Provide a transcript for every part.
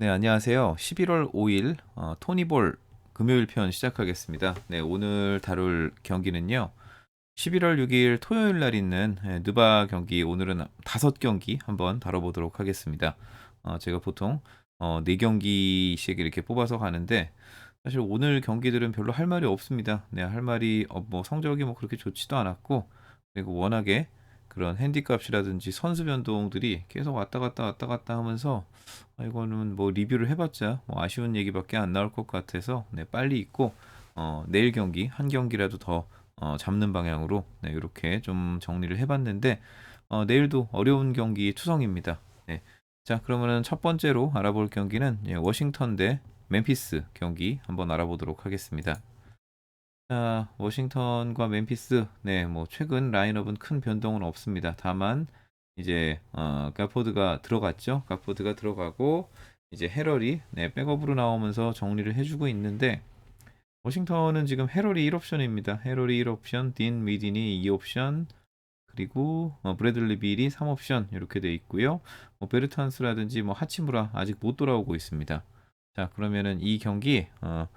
네, 안녕하세요. 11월 5일 어, 토니볼 금요일 편 시작하겠습니다. 네, 오늘 다룰 경기는요. 11월 6일 토요일 날 있는 예, 느바 경기 오늘은 다섯 경기 한번 다뤄보도록 하겠습니다. 어, 제가 보통 어, 4경기씩 이렇게 뽑아서 가는데 사실 오늘 경기들은 별로 할 말이 없습니다. 네, 할 말이 어, 뭐 성적이 뭐 그렇게 좋지도 않았고 그리고 워낙에 그런 핸디값이라든지 선수 변동들이 계속 왔다 갔다 왔다 갔다 하면서 아, 이거는 뭐 리뷰를 해봤자 뭐 아쉬운 얘기밖에 안 나올 것 같아서 네, 빨리 있고 어, 내일 경기 한 경기라도 더 어, 잡는 방향으로 네, 이렇게 좀 정리를 해봤는데 어, 내일도 어려운 경기 투성입니다. 네. 자 그러면은 첫 번째로 알아볼 경기는 예, 워싱턴 대 멤피스 경기 한번 알아보도록 하겠습니다. 자, 워싱턴과 멤피스, 네, 뭐 최근 라인업은 큰 변동은 없습니다. 다만 이제 어, 가포드가 들어갔죠. 가포드가 들어가고 이제 헤럴이 네, 백업으로 나오면서 정리를 해주고 있는데 워싱턴은 지금 헤럴이 1옵션입니다. 헤럴이 1옵션, 딘 미딘이 2옵션, 그리고 어, 브래들리 빌이 3옵션 이렇게 돼 있고요. 뭐 베르탄스라든지 뭐 하치무라 아직 못 돌아오고 있습니다. 자, 그러면은 이 경기 어,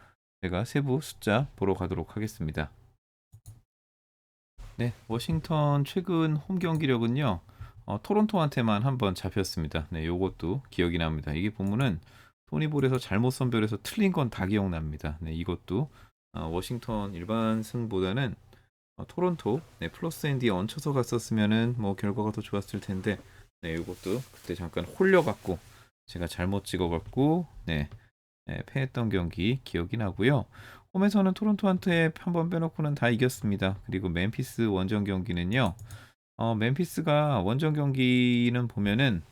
제가 세부 숫자 보러 가도록 하겠습니다. 네, 워싱턴 최근 홈 경기력은요. 어, 토론토한테만 한번 잡혔습니다. 네, 요것도 기억이 납니다. 이게 보면은 토니볼에서 잘못 선별해서 틀린 건 다 기억납니다. 네, 이것도 어, 워싱턴 일반 승보다는 어, 토론토 네, 플러스 앤디에 얹혀서 갔었으면은 뭐 결과가 더 좋았을 텐데 네, 이것도 그때 잠깐 홀려갖고 제가 잘못 찍어갖고 네, 네, 패했던 경기 기억이 나고요. 홈에서는 토론토한테 한 번 빼놓고는 다 이겼습니다. 그리고 멤피스 원정 경기는요. 어, 멤피스가 원정 경기는 보면은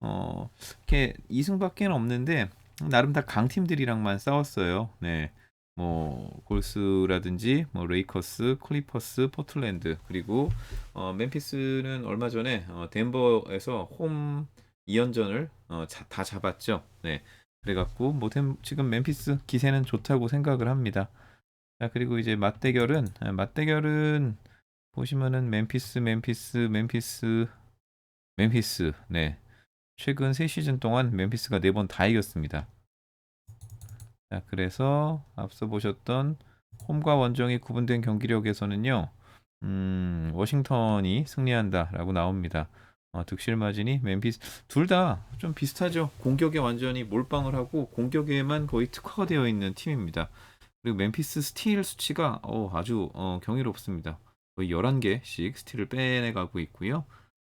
어, 이렇게 2승밖에 없는데 나름 다 강팀들이랑만 싸웠어요. 네. 뭐 골스라든지 뭐 레이커스, 클리퍼스, 포틀랜드 그리고 어, 멤피스는 얼마 전에 어, 덴버에서 홈 2연전을 어, 자, 다 잡았죠. 네. 그래갖고 뭐 덴- 지금 멤피스 기세는 좋다고 생각을 합니다. 자 그리고 이제 맞대결은 아, 맞대결은 보시면은 멤피스, 멤피스, 멤피스, 멤피스. 네. 최근 3시즌 동안 멤피스가 4번 다 이겼습니다. 자, 그래서 앞서 보셨던 홈과 원정이 구분된 경기력에서는요. 음, 워싱턴이 승리한다라고 나옵니다. 어, 득실 마진이 멤피스 둘 다 좀 비슷하죠. 공격에 완전히 몰빵을 하고 공격에만 거의 특화가 되어 있는 팀입니다. 그리고 멤피스 스틸 수치가 어, 아주 어, 경이롭습니다. 거의 11개씩 스틸을 빼내가고 있고요.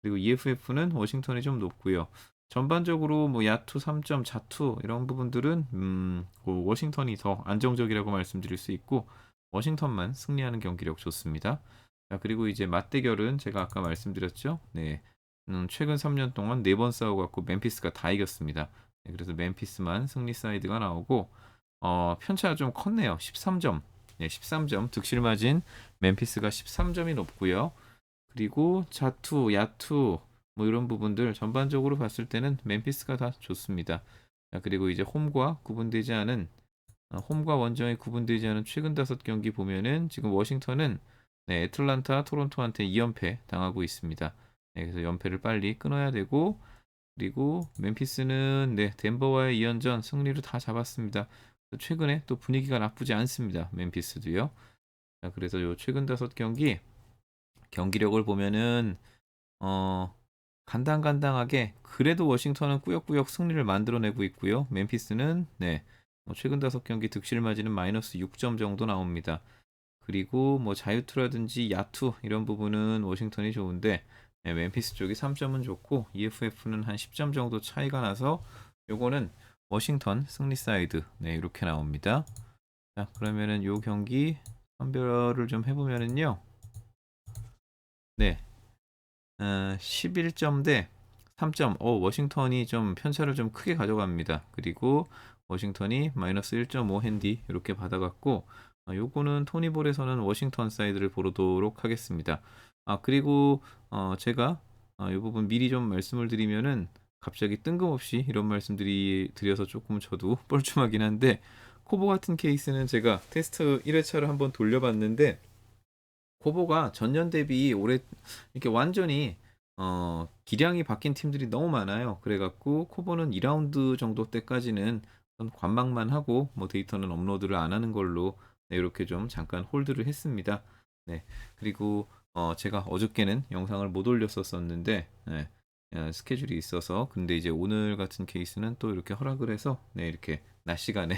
그리고 EFF는 워싱턴이 좀 높고요. 전반적으로 뭐 야투 3점, 자투 이런 부분들은 음, 그 워싱턴이 더 안정적이라고 말씀드릴 수 있고 워싱턴만 승리하는 경기력 좋습니다. 자, 그리고 이제 맞대결은 제가 아까 말씀드렸죠. 네. 음, 최근 3년 동안 4번 싸워갖고 멤피스가 다 이겼습니다. 네, 그래서 멤피스만 승리 사이드가 나오고 어, 편차가 좀 컸네요. 13점. 네, 13점. 득실 마진 멤피스가 13점이 높고요. 그리고 자투, 야투 뭐 이런 부분들 전반적으로 봤을 때는 멤피스가 다 좋습니다. 자, 그리고 이제 홈과 구분되지 않은 어, 홈과 원정에 구분되지 않은 최근 다섯 경기 보면은 지금 워싱턴은 네, 애틀란타, 토론토한테 2연패 당하고 있습니다. 네, 그래서 연패를 빨리 끊어야 되고 그리고 멤피스는 네, 덴버와의 2연전 승리를 다 잡았습니다. 최근에 또 분위기가 나쁘지 않습니다. 멤피스도요. 자, 그래서 요 최근 다섯 경기 경기력을 보면은 어 간당간당하게 그래도 워싱턴은 꾸역꾸역 승리를 만들어내고 있고요. 멤피스는 네뭐 최근 다섯 경기 득실 마진은 마이너스 6점 정도 나옵니다. 그리고 뭐 자유투라든지 야투 이런 부분은 워싱턴이 좋은데 네, 멤피스 쪽이 3점은 좋고 EFF는 한 10점 정도 차이가 나서 요거는 워싱턴 승리 사이드 네 이렇게 나옵니다. 자 그러면은 요 경기 선별을 좀 해보면은요. 네. 어, 11점 대 3점. 어, 워싱턴이 좀 편차를 좀 크게 가져갑니다. 그리고 워싱턴이 마이너스 1.5 핸디 이렇게 받아갔고 아, 요거는 토니볼에서는 워싱턴 사이드를 보도록 하겠습니다. 아 그리고 어, 제가 아, 이 부분 미리 좀 말씀을 드리면은 갑자기 뜬금없이 이런 말씀드리 드려서 조금 저도 뻘쭘하긴 한데 코보 같은 케이스는 제가 테스트 1회차를 한번 돌려봤는데 코보가 전년 대비 올해 이렇게 완전히 어, 기량이 바뀐 팀들이 너무 많아요. 그래갖고 코보는 2라운드 정도 때까지는 관망만 하고 뭐 데이터는 업로드를 안 하는 걸로 네, 이렇게 좀 잠깐 홀드를 했습니다. 네, 그리고 어, 제가 어저께는 영상을 못 올렸었었는데 네, 어, 스케줄이 있어서 근데 이제 오늘 같은 케이스는 또 이렇게 허락을 해서 네, 이렇게 낮 시간에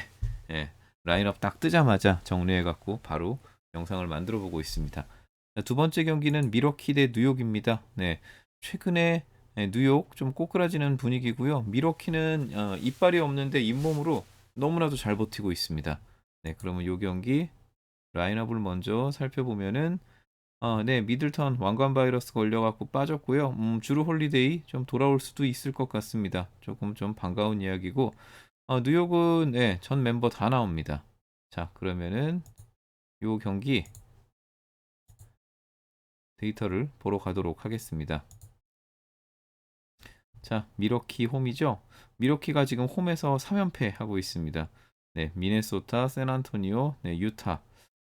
예, 라인업 딱 뜨자마자 정리해 갖고 바로 영상을 만들어 보고 있습니다. 자, 두 번째 경기는 미러키 대 뉴욕입니다. 네, 최근에 네, 뉴욕 좀 꼬꾸라지는 분위기고요. 미러키는 어, 이빨이 없는데 잇몸으로 너무나도 잘 버티고 있습니다. 네, 그러면 요 경기 라인업을 먼저 살펴보면은 어, 네, 미들턴 왕관 바이러스 걸려갖고 빠졌고요. 음, 주루 홀리데이 좀 돌아올 수도 있을 것 같습니다. 조금 좀 반가운 이야기고 어, 뉴욕은 네, 전 멤버 다 나옵니다. 자, 그러면은 요 경기 데이터를 보러 가도록 하겠습니다. 자, 미러키 홈이죠. 미러키가 지금 홈에서 3연패 하고 있습니다. 네, 미네소타, 샌안토니오, 네, 유타.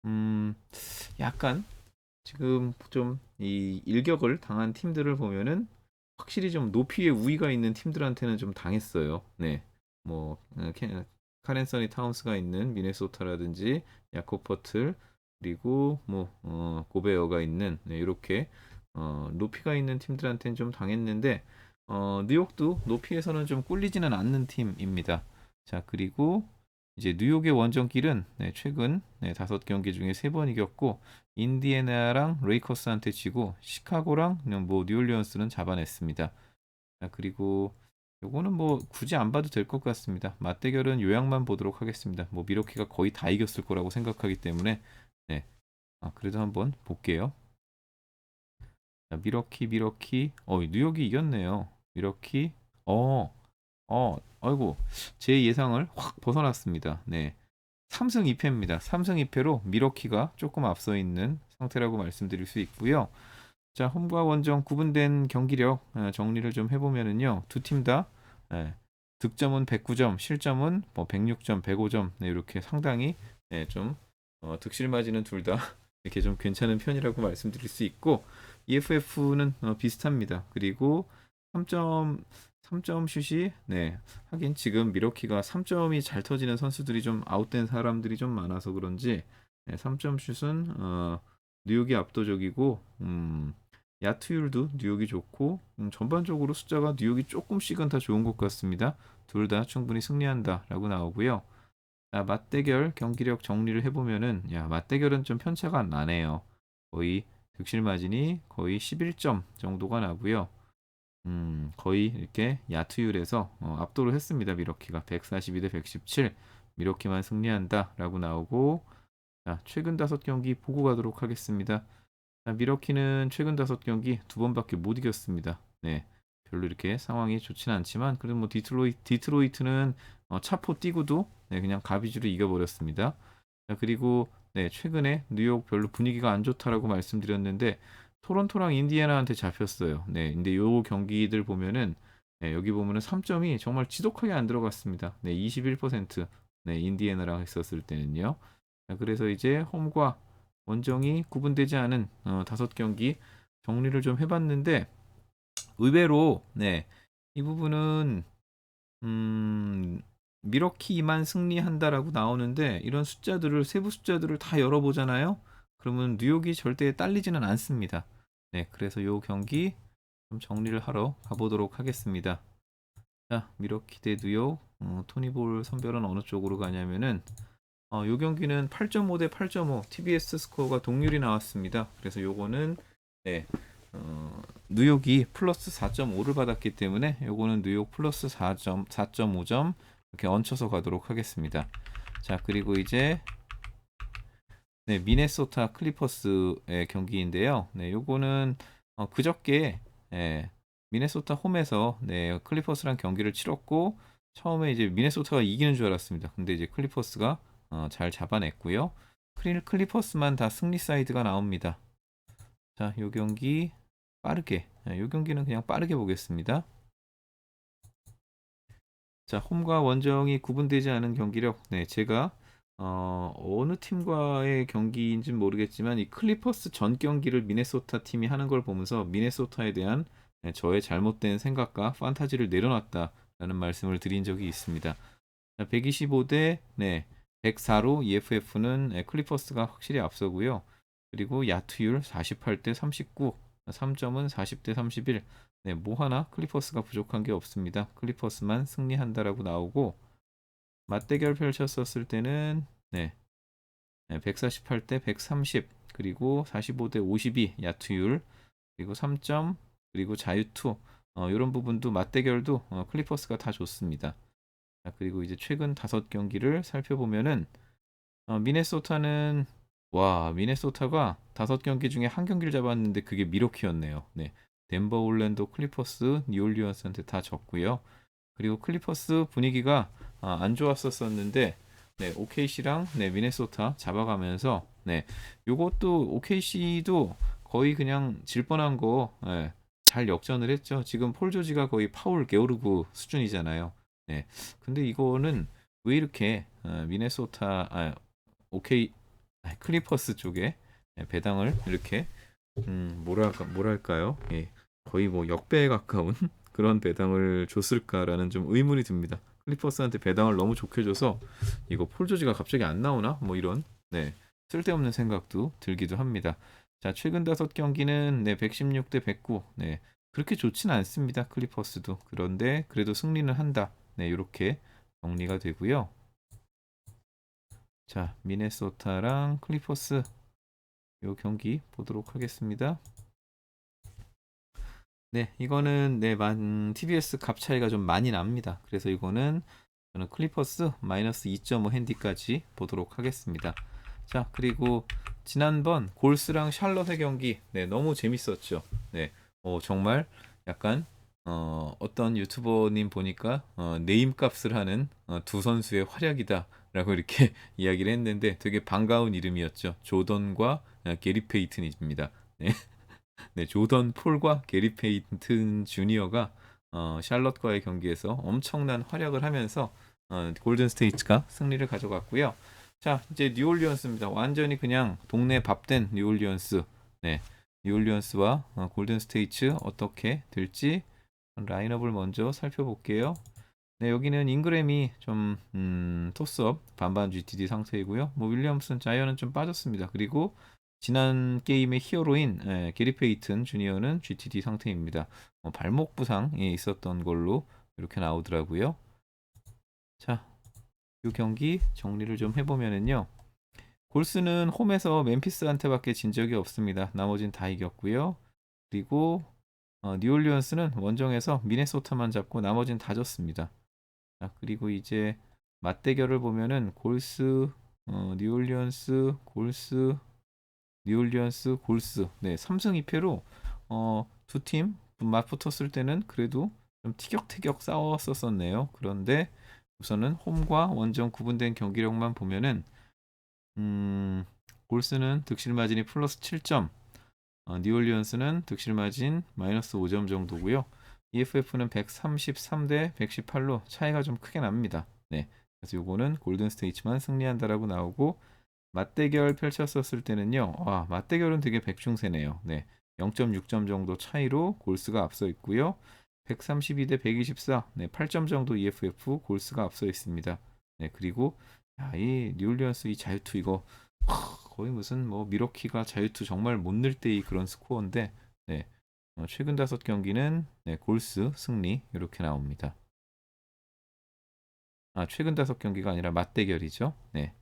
음, 약간 지금 좀 이 일격을 당한 팀들을 보면은 확실히 좀 높이의 우위가 있는 팀들한테는 좀 당했어요. 네, 뭐 어, 캐- 카렌서니 타운스가 있는 미네소타라든지 야코퍼틀 그리고 뭐 어, 고베어가 있는 네, 이렇게 어, 높이가 있는 팀들한테는 좀 당했는데 어, 뉴욕도 높이에서는 좀 꿀리지는 않는 팀입니다. 자 그리고 이제 뉴욕의 원정길은 네, 최근 네, 다섯 경기 중에 세 번 이겼고 인디애나랑 레이커스한테 지고 시카고랑 뭐 뉴올리언스는 잡아냈습니다. 자 그리고 요거는 뭐 굳이 안 봐도 될 것 같습니다. 맞대결은 요약만 보도록 하겠습니다. 뭐 미러키가 거의 다 이겼을 거라고 생각하기 때문에 네. 아, 그래도 한번 볼게요. 자, 미러키 미러키 어 뉴욕이 이겼네요. 미러키 어 어, 아이고 제 예상을 확 벗어났습니다. 네. 3승 2패입니다. 3승 2패로 미러키가 조금 앞서 있는 상태라고 말씀드릴 수 있고요. 자, 홈과 원정 구분된 경기력 어, 정리를 좀 해보면은요. 두 팀 다 득점은 109점, 실점은 뭐 106점, 105점 네, 이렇게 상당히 네, 좀 어, 득실 맞이는 둘 다 이렇게 좀 괜찮은 편이라고 말씀드릴 수 있고 EFF는 어, 비슷합니다. 그리고 3점 3점 슛이 네 하긴 지금 미러키가 3점이 잘 터지는 선수들이 좀 아웃된 사람들이 좀 많아서 그런지 네, 3점 슛은 어, 뉴욕이 압도적이고 음, 야투율도 뉴욕이 좋고 음, 전반적으로 숫자가 뉴욕이 조금씩은 다 좋은 것 같습니다. 둘 다 충분히 승리한다라고 나오고요. 자, 맞대결 경기력 정리를 해보면은 야 맞대결은 좀 편차가 안 나네요. 거의 득실 마진이 거의 11점 정도가 나고요. 음, 거의 이렇게 야투율에서 어, 압도를 했습니다. 미러키가 142 대 117. 미러키만 승리한다라고 나오고 자, 최근 다섯 경기 보고 가도록 하겠습니다. 자, 미러키는 최근 다섯 경기 두 번밖에 못 이겼습니다. 네. 별로 이렇게 상황이 좋지는 않지만 그래도 뭐 디트로이, 디트로이트는 어, 차포 뛰고도 네, 그냥 가비주로 이겨버렸습니다. 자, 그리고 네, 최근에 뉴욕 별로 분위기가 안 좋다라고 말씀드렸는데 토론토랑 인디애나한테 잡혔어요. 네, 근데 요 경기들 보면은 네, 여기 보면은 3점이 정말 지독하게 안 들어갔습니다. 네, 21%. 네, 인디애나랑 했었을 때는요. 자, 그래서 이제 홈과 원정이 구분되지 않은 어, 다섯 경기 정리를 좀 해봤는데 의외로 네, 이 부분은 음, 미러키만 승리한다라고 나오는데 이런 숫자들을 세부 숫자들을 다 열어보잖아요. 그러면 뉴욕이 절대 딸리지는 않습니다. 네, 그래서 요 경기 좀 정리를 하러 가보도록 하겠습니다. 자, 미러키 대 뉴욕 어, 토니볼 선별은 어느 쪽으로 가냐면은 어, 요 경기는 8.5 대 8.5 TBS 스코어가 동률이 나왔습니다. 그래서 요거는 네, 어, 뉴욕이 플러스 4.5를 받았기 때문에 요거는 뉴욕 플러스 4점 4.5점 이렇게 얹혀서 가도록 하겠습니다. 자, 그리고 이제 네, 미네소타 클리퍼스의 경기인데요. 네, 요거는 어, 그저께 예, 미네소타 홈에서 네, 클리퍼스랑 경기를 치렀고 처음에 이제 미네소타가 이기는 줄 알았습니다. 근데 이제 클리퍼스가 어, 잘 잡아냈고요. 클리, 클리퍼스만 다 승리 사이드가 나옵니다. 자, 요 경기 빠르게, 예, 요 경기는 그냥 빠르게 보겠습니다. 자, 홈과 원정이 구분되지 않은 경기력. 네, 제가 어, 어느 팀과의 경기인지는 모르겠지만 이 클리퍼스 전 경기를 미네소타 팀이 하는 걸 보면서 미네소타에 대한 네, 저의 잘못된 생각과 판타지를 내려놨다라는 말씀을 드린 적이 있습니다. 125대 네, 104로 EFF는 네, 클리퍼스가 확실히 앞서고요. 그리고 야투율 48대 39, 3점은 40대 31. 네, 뭐 하나 클리퍼스가 부족한 게 없습니다. 클리퍼스만 승리한다라고 나오고 맞대결 펼쳤었을 때는 네, 148대 130 그리고 45대 52 야투율 그리고 3점 그리고 자유투 어, 이런 부분도 맞대결도 어, 클리퍼스가 다 좋습니다. 자, 그리고 이제 최근 다섯 경기를 살펴보면은 어, 미네소타는 와 미네소타가 다섯 경기 중에 한 경기를 잡았는데 그게 미로키였네요. 네, 덴버 올랜도 클리퍼스 뉴올리언스한테 다 졌고요. 그리고 클리퍼스 분위기가 아, 안 좋았었었는데 네, OKC랑 네, 미네소타 잡아가면서 네, 요것도 OKC도 거의 그냥 질 뻔한 거 네, 잘 역전을 했죠. 지금 폴 조지가 거의 파울 게오르고 수준이잖아요. 네, 근데 이거는 왜 이렇게 어, 미네소타 아, 아, 클리퍼스 쪽에 네, 배당을 이렇게 음, 뭐랄까 뭐랄까요? 예, 거의 뭐 역배에 가까운 그런 배당을 줬을까라는 좀 의문이 듭니다. 클리퍼스한테 배당을 너무 좋게 줘서 이거 폴 조지가 갑자기 안 나오나? 뭐 이런 네 쓸데없는 생각도 들기도 합니다. 자 최근 다섯 경기는 네 116대 109 네 그렇게 좋진 않습니다. 클리퍼스도 그런데 그래도 승리는 한다. 네 이렇게 정리가 되고요. 자 미네소타랑 클리퍼스 요 경기 보도록 하겠습니다. 네, 이거는 네, 만 TBS 값 차이가 좀 많이 납니다. 그래서 이거는 저는 클리퍼스 마이너스 2.5 핸디까지 보도록 하겠습니다. 자, 그리고 지난번 골스랑 샬럿의 경기 네, 너무 재밌었죠. 네. 어, 정말 약간 어, 어떤 유튜버님 보니까 어, 네임 값을 하는 어, 두 선수의 활약이다라고 이렇게 이야기를 했는데 되게 반가운 이름이었죠. 조던과 어, 게리 페이튼입니다. 네. 네, 조던 폴과 게리 페이튼 주니어가 어, 샬럿과의 경기에서 엄청난 활약을 하면서 어, 골든 스테이츠가 승리를 가져갔고요. 자, 이제 뉴올리언스입니다. 완전히 그냥 동네 밥된 뉴올리언스. 네. 뉴올리언스와 어, 골든 스테이츠 어떻게 될지 라인업을 먼저 살펴볼게요. 네, 여기는 잉그램이 좀 음, 토스업 반반 GTD 상태이고요. 뭐 윌리엄슨 자이언은 좀 빠졌습니다. 그리고 지난 게임의 히어로인 예, 게리 페이튼 주니어는 GTD 상태입니다. 어, 발목 부상이 있었던 걸로 이렇게 나오더라고요. 자, 이 경기 정리를 좀 해보면은요. 골스는 홈에서 멤피스한테밖에 진 적이 없습니다. 나머진 다 이겼고요. 그리고 어, 뉴올리언스는 원정에서 미네소타만 잡고 나머진 다 졌습니다. 자, 그리고 이제 맞대결을 보면은 골스, 어, 뉴올리언스, 골스, 뉴올리언스, 골스. 네, 3승 2패로 어, 두팀 맞붙었을 때는 그래도 좀 티격태격 싸웠었었네요. 그런데 우선은 홈과 원정 구분된 경기력만 보면은 음, 골스는 득실 마진이 플러스 7점, 어, 뉴올리언스는 득실 마진 마이너스 5점 정도고요. EFF는 133 대 118로 차이가 좀 크게 납니다. 네. 그래서 요거는 골든 스테이츠만 승리한다라고 나오고 맞대결 펼쳤었을 때는요. 와, 맞대결은 되게 백중세네요. 네. 0.6점 정도 차이로 골스가 앞서 있고요. 132 대 124, 네, 8점 정도 EFF 골스가 앞서 있습니다. 네, 그리고 야, 이 뉴올리언스 이 자유투 이거 거의 무슨 뭐 미러키가 자유투 정말 못 넣을 때의 그런 스코어인데, 네, 어, 최근 다섯 경기는 네, 골스 승리 이렇게 나옵니다. 아, 최근 다섯 경기가 아니라 맞대결이죠. 네.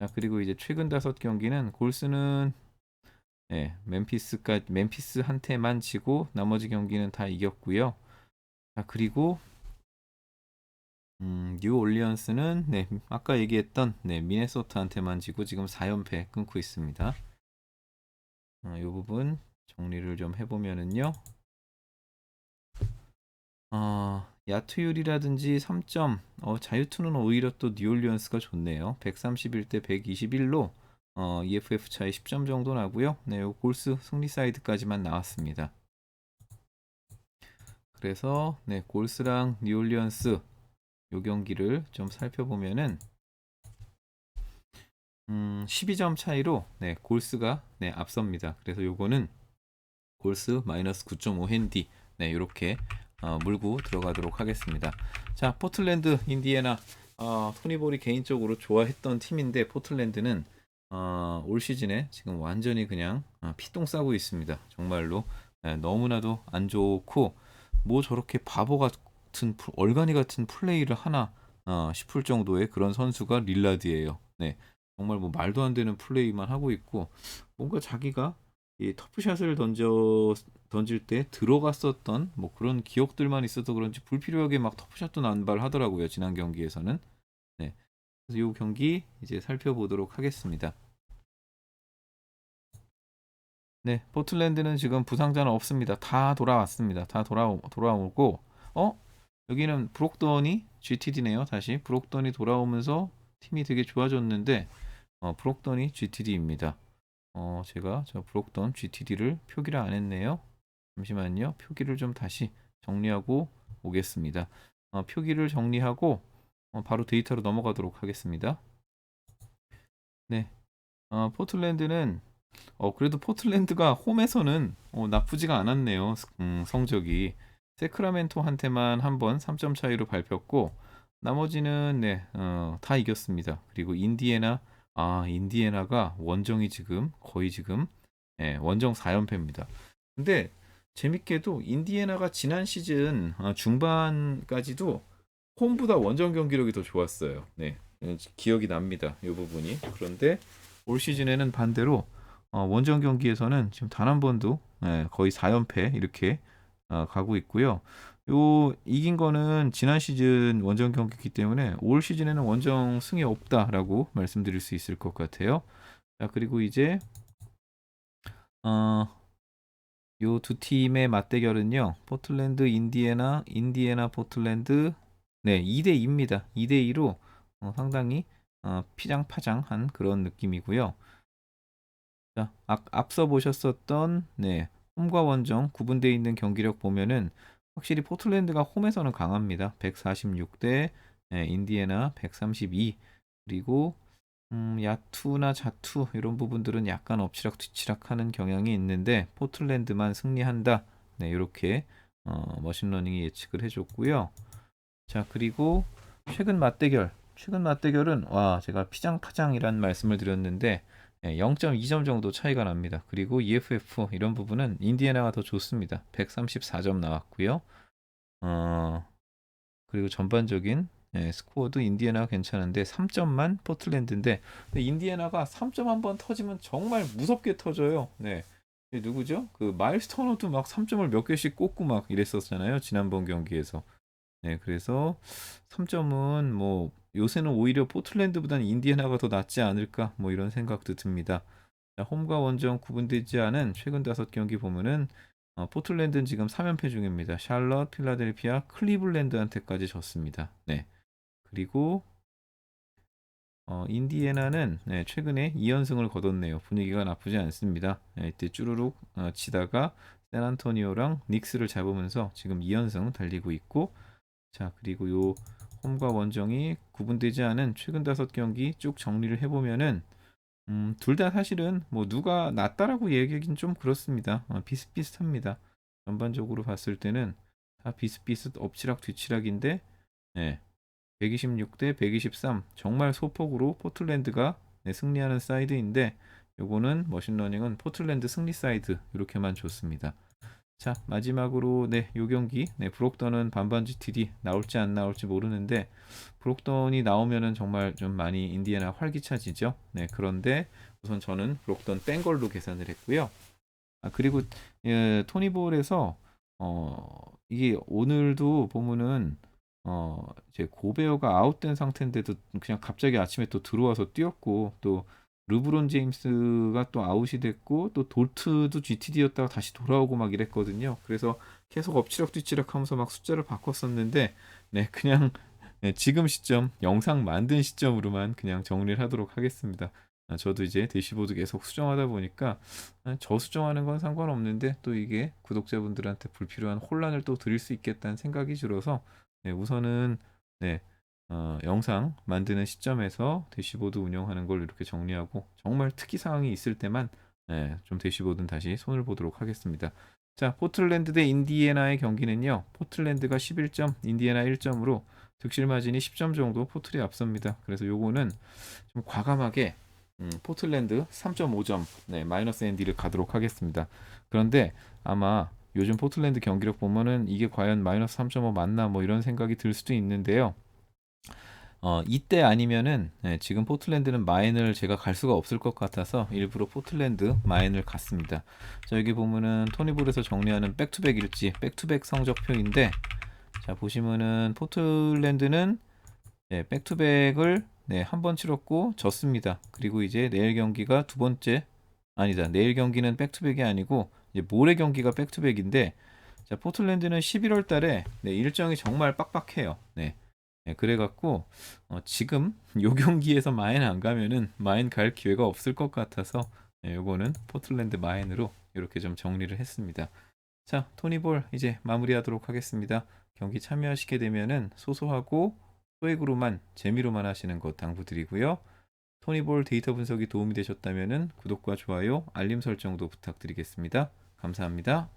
자, 그리고 이제 최근 다섯 경기는 골스는 네, 멤피스까 멤피스한테만 지고 나머지 경기는 다 이겼고요. 자, 그리고 음, 뉴 올리언스는 네, 아까 얘기했던 네, 미네소타한테만 지고 지금 4연패 끊고 있습니다. 어, 이 부분 정리를 좀 해보면은요. 어, 야투율이라든지 3점, 어, 자유투는 오히려 또 뉴올리언스가 좋네요. 131대 121로 어, EFF 차이 10점 정도 나고요. 네, 요 골스 승리 사이드까지만 나왔습니다. 그래서 네, 골스랑 뉴올리언스 요 경기를 좀 살펴보면은 음, 12점 차이로 네, 골스가 네, 앞섭니다. 그래서 요거는 골스 마이너스 9.5 핸디 네, 이렇게 어, 물고 들어가도록 하겠습니다. 자, 포틀랜드, 인디애나, 어, 토니볼이 개인적으로 좋아했던 팀인데 포틀랜드는 어, 올 시즌에 지금 완전히 그냥 어, 피똥 싸고 있습니다. 정말로 네, 너무나도 안 좋고 뭐 저렇게 바보 같은 플- 얼간이 같은 플레이를 하나 어, 싶을 정도의 그런 선수가 릴라드예요. 네, 정말 뭐 말도 안 되는 플레이만 하고 있고 뭔가 자기가 이 터프샷을 던져 던질 때 들어갔었던 뭐 그런 기억들만 있어서 그런지 불필요하게 막 터프샷도 난발하더라고요 지난 경기에서는. 네. 그래서 이 경기 이제 살펴보도록 하겠습니다. 네. 포틀랜드는 지금 부상자는 없습니다. 다 돌아왔습니다. 다 돌아 돌아오고. 어? 여기는 브록던이 GTD네요 다시. 브록던이 돌아오면서 팀이 되게 좋아졌는데 어, 브록던이 GTD입니다 어, 제가 저 브록던 GTD를 표기를 안 했네요. 잠시만요. 표기를 좀 다시 정리하고 오겠습니다. 어, 표기를 정리하고 어, 바로 데이터로 넘어가도록 하겠습니다. 네. 어, 포틀랜드는 어, 그래도 포틀랜드가 홈에서는 어, 나쁘지가 않았네요. 음, 성적이 세크라멘토한테만 한 번 3점 차이로 밟혔고 나머지는 네, 어, 다 이겼습니다. 그리고 인디애나 아, 인디애나가 원정이 지금 거의 지금 예, 원정 4연패입니다. 근데 재밌게도 인디애나가 지난 시즌 아, 중반까지도 홈보다 원정 경기력이 더 좋았어요. 네. 예, 기억이 납니다. 이 부분이. 그런데 올 시즌에는 반대로 어, 원정 경기에서는 지금 단 한 번도 예, 거의 4연패 이렇게 어, 가고 있고요. 요 이긴 거는 지난 시즌 원정 경기이기 때문에 올 시즌에는 원정 승이 없다라고 말씀드릴 수 있을 것 같아요. 자 그리고 이제 어, 요 두 팀의 맞대결은요. 포틀랜드, 인디애나, 인디애나, 포틀랜드 네 2대 2입니다. 2대 2로 어, 상당히 어, 피장파장한 그런 느낌이고요. 자, 앞, 앞서 보셨었던 네 홈과 원정 구분되어 있는 경기력 보면은 확실히 포틀랜드가 홈에서는 강합니다. 146대 네, 인디애나 132 그리고 음, 야투나 자투 이런 부분들은 약간 엎치락 뒤치락하는 경향이 있는데 포틀랜드만 승리한다. 네, 이렇게 어, 머신러닝이 예측을 해줬고요. 자 그리고 최근 맞대결 최근 맞대결은 와 제가 피장파장이란 말씀을 드렸는데 0.2점 정도 차이가 납니다. 그리고 EFF 이런 부분은 인디애나가 더 좋습니다. 134점 나왔고요. 어, 그리고 전반적인 예, 스코어도 인디애나가 괜찮은데 3점만 포틀랜드인데 인디애나가 3점 한 번 터지면 정말 무섭게 터져요. 네. 누구죠? 그 마일스 터너도 막 3점을 몇 개씩 꽂고 막 이랬었잖아요. 지난번 경기에서. 네, 그래서 3점은 뭐 요새는 오히려 포틀랜드보다는 인디애나가 더 낫지 않을까 뭐 이런 생각도 듭니다. 자, 홈과 원정 구분되지 않은 최근 다섯 경기 보면은 어, 포틀랜드는 지금 3연패 중입니다. 샬럿, 필라델피아, 클리블랜드한테까지 졌습니다. 네. 그리고 어, 인디애나는 네, 최근에 2연승을 거뒀네요. 분위기가 나쁘지 않습니다. 네, 이때 쭈루룩 어, 치다가 샌안토니오랑 닉스를 잡으면서 지금 2연승 달리고 있고 자 그리고 요 홈과 원정이 구분되지 않은 최근 다섯 경기 쭉 정리를 해보면은 음, 둘 다 사실은 뭐 누가 낫다라고 얘기하긴 좀 그렇습니다. 어, 비슷비슷합니다. 전반적으로 봤을 때는 다 비슷비슷 엎치락 뒤치락인데 네, 126대 123 정말 소폭으로 포틀랜드가 네, 승리하는 사이드인데 요거는 머신러닝은 포틀랜드 승리 사이드 이렇게만 줬습니다. 자 마지막으로 네요 경기 네 브록던은 반반 GTD 나올지 안 나올지 모르는데 브록던이 나오면은 정말 좀 많이 인디애나 활기차지죠. 네 그런데 우선 저는 브록던 뺀 걸로 계산을 했고요. 아 그리고 예, 토니볼에서 어 이게 오늘도 보면은 어 이제 고베어가 아웃된 상태인데도 그냥 갑자기 아침에 또 들어와서 뛰었고 또 르브론 제임스가 또 아웃이 됐고 또 돌트도 GTD였다가 다시 돌아오고 막 이랬거든요. 그래서 계속 엎치락 뒤치락 하면서 막 숫자를 바꿨었는데 네 그냥 네, 지금 시점 영상 만든 시점으로만 그냥 정리를 하도록 하겠습니다. 아, 저도 이제 대시보드 계속 수정하다 보니까 아, 저 수정하는 건 상관없는데 또 이게 구독자분들한테 불필요한 혼란을 또 드릴 수 있겠다는 생각이 들어서 네, 우선은 네, 어, 영상 만드는 시점에서 대시보드 운영하는 걸 이렇게 정리하고 정말 특이 사항이 있을 때만 네, 좀 대시보드는 다시 손을 보도록 하겠습니다. 자, 포틀랜드 대 인디애나의 경기는요. 포틀랜드가 11점, 인디애나 1점으로 득실 마진이 10점 정도 포틀이 앞섭니다. 그래서 요거는 좀 과감하게 음, 포틀랜드 3.5점 네, 마이너스 앤디를 가도록 하겠습니다. 그런데 아마 요즘 포틀랜드 경기력 보면은 이게 과연 마이너스 3.5 맞나 뭐 이런 생각이 들 수도 있는데요. 어, 이때 아니면은 네, 지금 포틀랜드는 마인을 제가 갈 수가 없을 것 같아서 일부러 포틀랜드 마인을 갔습니다. 자 여기 보면은 토니볼에서 정리하는 백투백 일지 백투백 성적표인데 자 보시면은 포틀랜드는 네, 백투백을 네, 한 번 치렀고 졌습니다. 그리고 이제 내일 경기가 두 번째 아니다. 내일 경기는 백투백이 아니고 이제 모레 경기가 백투백인데 자 포틀랜드는 11월 달에 네, 일정이 정말 빡빡해요. 네. 네, 그래갖고 어, 지금 요 경기에서 마인 안 가면은 마인 갈 기회가 없을 것 같아서 네, 요거는 포틀랜드 마인으로 이렇게 좀 정리를 했습니다. 자, 토니볼 이제 마무리하도록 하겠습니다. 경기 참여하시게 되면은 소소하고 소액으로만 재미로만 하시는 것 당부드리고요. 토니볼 데이터 분석이 도움이 되셨다면은 구독과 좋아요, 알림 설정도 부탁드리겠습니다. 감사합니다.